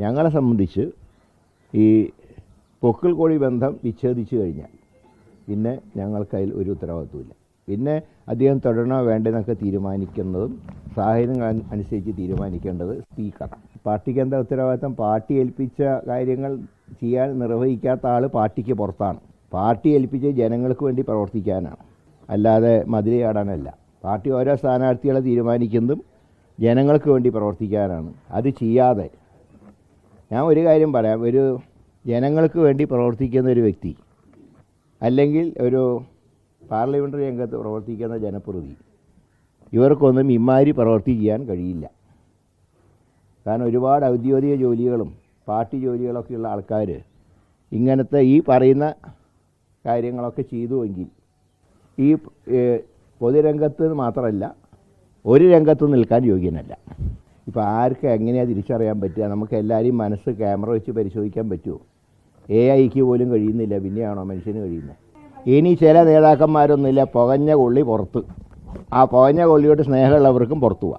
ഞങ്ങളെ സംബന്ധിച്ച് ഈ പൊക്കിൾ കോഴി ബന്ധം വിച്ഛേദിച്ചു കഴിഞ്ഞാൽ പിന്നെ ഞങ്ങൾക്ക് അതിൽ ഒരു ഉത്തരവാദിത്വമില്ല പിന്നെ അദ്ദേഹം തുടരണോ വേണ്ടെന്നൊക്കെ തീരുമാനിക്കുന്നതും സാഹചര്യങ്ങൾ അനു- അനുസരിച്ച് തീരുമാനിക്കേണ്ടത് സ്പീക്കറാണ് പാർട്ടിക്ക് എന്താ ഉത്തരവാദിത്തം പാർട്ടി ഏൽപ്പിച്ച കാര്യങ്ങൾ ചെയ്യാൻ നിർവഹിക്കാത്ത ആൾ പാർട്ടിക്ക് പുറത്താണ്. പാർട്ടി ഏൽപ്പിച്ച് ജനങ്ങൾക്ക് വേണ്ടി പ്രവർത്തിക്കാനാണ്. അല്ലാതെ മതിലയാടാനല്ല പാർട്ടി ഓരോ സ്ഥാനാർത്ഥികളെ തീരുമാനിക്കുന്നതും ജനങ്ങൾക്ക് വേണ്ടി പ്രവർത്തിക്കാനാണ്. അത് ചെയ്യാതെ ഞാൻ ഒരു കാര്യം പറയാം. ഒരു ജനങ്ങൾക്ക് വേണ്ടി പ്രവർത്തിക്കുന്ന ഒരു വ്യക്തി അല്ലെങ്കിൽ ഒരു പാർലമെന്ററി രംഗത്ത് പ്രവർത്തിക്കുന്ന ജനപ്രതി ഇവർക്കൊന്നും ഇമാരി പ്രവർത്തി ചെയ്യാൻ കഴിയില്ല. കാരണം ഒരുപാട് ഔദ്യോഗിക ജോലികളും പാർട്ടി ജോലികളൊക്കെയുള്ള ആൾക്കാർ ഇങ്ങനത്തെ ഈ പറയുന്ന കാര്യങ്ങളൊക്കെ ചെയ്തുവെങ്കിൽ ഈ പൊതുരംഗത്ത് മാത്രമല്ല ഒരു രംഗത്ത് നിൽക്കാൻ യോഗ്യനല്ല. ഇപ്പോൾ ആർക്ക് എങ്ങനെയാണ് തിരിച്ചറിയാൻ പറ്റുക? നമുക്ക് എല്ലാവരെയും മനസ്സ് ക്യാമറ വെച്ച് പരിശോധിക്കാൻ പറ്റുമോ? എ ഐക്ക് പോലും കഴിയുന്നില്ല. പിന്നെയാണോ മനുഷ്യന് കഴിയുന്നത് ഇനി ചില നേതാക്കന്മാരൊന്നുമില്ല. പുകഞ്ഞ കൊള്ളി പുറത്ത്. ആ പുകഞ്ഞ കൊള്ളിയോട് സ്നേഹമുള്ളവർക്കും പുറത്തു പോവാം